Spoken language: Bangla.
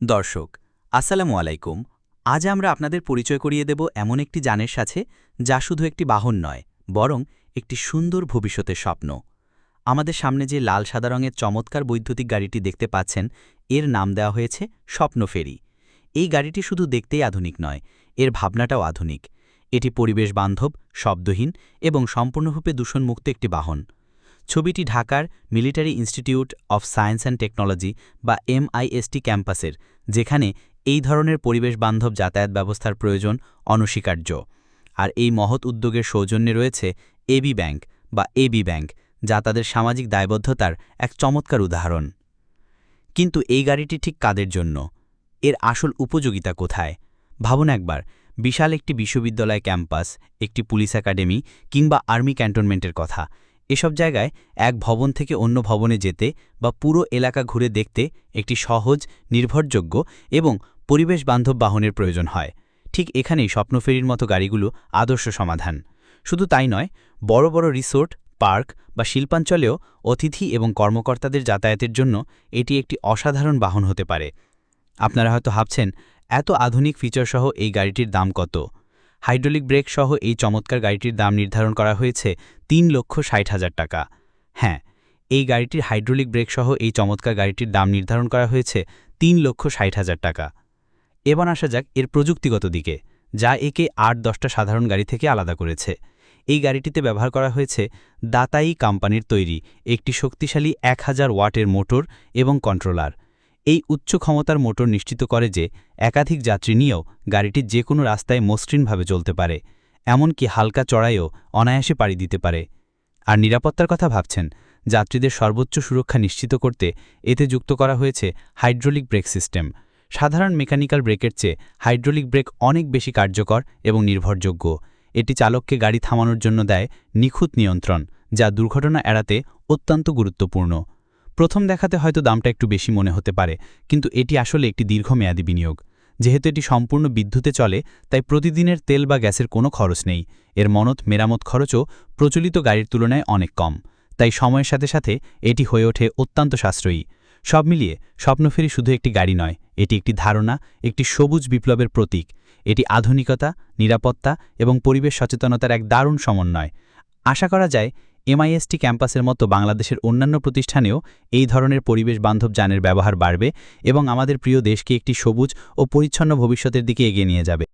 দর্শক, আসসালামু আলাইকুম। আজ আমরা আপনাদের পরিচয় করিয়ে দেব এমন একটি যানের সাথে যা শুধু একটি বাহন নয়, বরং একটি সুন্দর ভবিষ্যতের স্বপ্ন। আমাদের সামনে যে লাল সাদা রঙের চমৎকার বৈদ্যুতিক গাড়িটি দেখতে পাচ্ছেন, এর নাম দেওয়া হয়েছে স্বপ্ন ফেরি। এই গাড়িটি শুধু দেখতেই আধুনিক নয়, এর ভাবনাটাও আধুনিক। এটি পরিবেশ বান্ধব, শব্দহীন এবং সম্পূর্ণরূপে দূষণমুক্ত একটি বাহন। ছবিটি ঢাকার Military Institute of Science and Technology বা এমআইএসটি ক্যাম্পাসের, যেখানে এই ধরনের পরিবেশ বান্ধব যাতায়াত ব্যবস্থার প্রয়োজন অনস্বীকার্য। আর এই মহৎ উদ্যোগের সৌজন্যে রয়েছে এবি ব্যাংক বা এবি ব্যাংক, যা তাদের সামাজিক দায়বদ্ধতার এক চমৎকার উদাহরণ। কিন্তু এই গাড়িটি ঠিক কাদের জন্য? এর আসল উপযোগিতা কোথায়? ভাবুন একবার, বিশাল একটি বিশ্ববিদ্যালয় ক্যাম্পাস, একটি পুলিশ একাডেমি কিংবা আর্মি ক্যান্টনমেন্টের কথা। এসব জায়গায় এক ভবন থেকে অন্য ভবনে যেতে বা পুরো এলাকা ঘুরে দেখতে একটি সহজ, নির্ভরযোগ্য এবং পরিবেশ বান্ধব বাহনের প্রয়োজন হয়। ঠিক এখানেই স্বপ্নফেরির মতো গাড়িগুলো আদর্শ সমাধান। শুধু তাই নয়, বড় বড় রিসোর্ট, পার্ক বা শিল্পাঞ্চলেও অতিথি এবং কর্মকর্তাদের যাতায়াতের জন্য এটি একটি অসাধারণ বাহন হতে পারে। আপনারা হয়তো ভাবছেন, এত আধুনিক ফিচারসহ এই গাড়িটির দাম কত? হাইড্রোলিক ব্রেক সহ এই চমৎকার গাড়িটির দাম নির্ধারণ করা হয়েছে তিন লক্ষ ষাট হাজার টাকা। হ্যাঁ এই গাড়িটির হাইড্রোলিক ব্রেক সহ এই চমৎকার গাড়িটির দাম নির্ধারণ করা হয়েছে তিন লক্ষ ষাট হাজার টাকা। এবার আসা যাক এর প্রযুক্তিগত দিকে, যা একে আট দশটা সাধারণ গাড়ি থেকে আলাদা করেছে। এই গাড়িটিতে ব্যবহার করা হয়েছে দাতাই কোম্পানির তৈরি একটি শক্তিশালী এক হাজার ওয়াটের মোটর এবং কন্ট্রোলার। এই উচ্চ ক্ষমতার মোটর নিশ্চিত করে যে একাধিক যাত্রী নিয়েও গাড়িটি যে কোনো রাস্তায় মসৃণভাবে চলতে পারে, এমনকি হালকা চড়াইও অনায়াসে পাড়ি দিতে পারে। আর নিরাপত্তার কথা ভাবছেন, যাত্রীদের সর্বোচ্চ সুরক্ষা নিশ্চিত করতে এতে যুক্ত করা হয়েছে হাইড্রোলিক ব্রেক সিস্টেম। সাধারণ মেকানিক্যাল ব্রেকের চেয়ে হাইড্রোলিক ব্রেক অনেক বেশি কার্যকর এবং নির্ভরযোগ্য। এটি চালককে গাড়ি থামানোর জন্য দেয় নিখুঁত নিয়ন্ত্রণ, যা দুর্ঘটনা এড়াতে অত্যন্ত গুরুত্বপূর্ণ। প্রথম দেখাতে হয়তো দামটা একটু বেশি মনে হতে পারে, কিন্তু এটি আসলে একটি দীর্ঘমেয়াদী বিনিয়োগ। যেহেতু এটি সম্পূর্ণ বিদ্যুতে চলে, তাই প্রতিদিনের তেল বা গ্যাসের কোনো খরচ নেই। এর মনত মেরামত খরচও প্রচলিত গাড়ির তুলনায় অনেক কম। তাই সময়ের সাথে সাথে এটি হয়ে ওঠে অত্যন্ত সাশ্রয়ী। সব মিলিয়ে স্বপ্নফেরি শুধু একটি গাড়ি নয়, এটি একটি ধারণা, একটি সবুজ বিপ্লবের প্রতীক। এটি আধুনিকতা, নিরাপত্তা এবং পরিবেশ সচেতনতার এক দারুণ সমন্বয়। আশা করা যায় এমআইএসটি ক্যাম্পাসের মতো বাংলাদেশের অন্যান্য প্রতিষ্ঠানেও এই ধরনের পরিবেশ বান্ধব যানের ব্যবহার বাড়বে এবং আমাদের প্রিয় দেশকে একটি সবুজ ও পরিচ্ছন্ন ভবিষ্যতের দিকে এগিয়ে নিয়ে যাবে।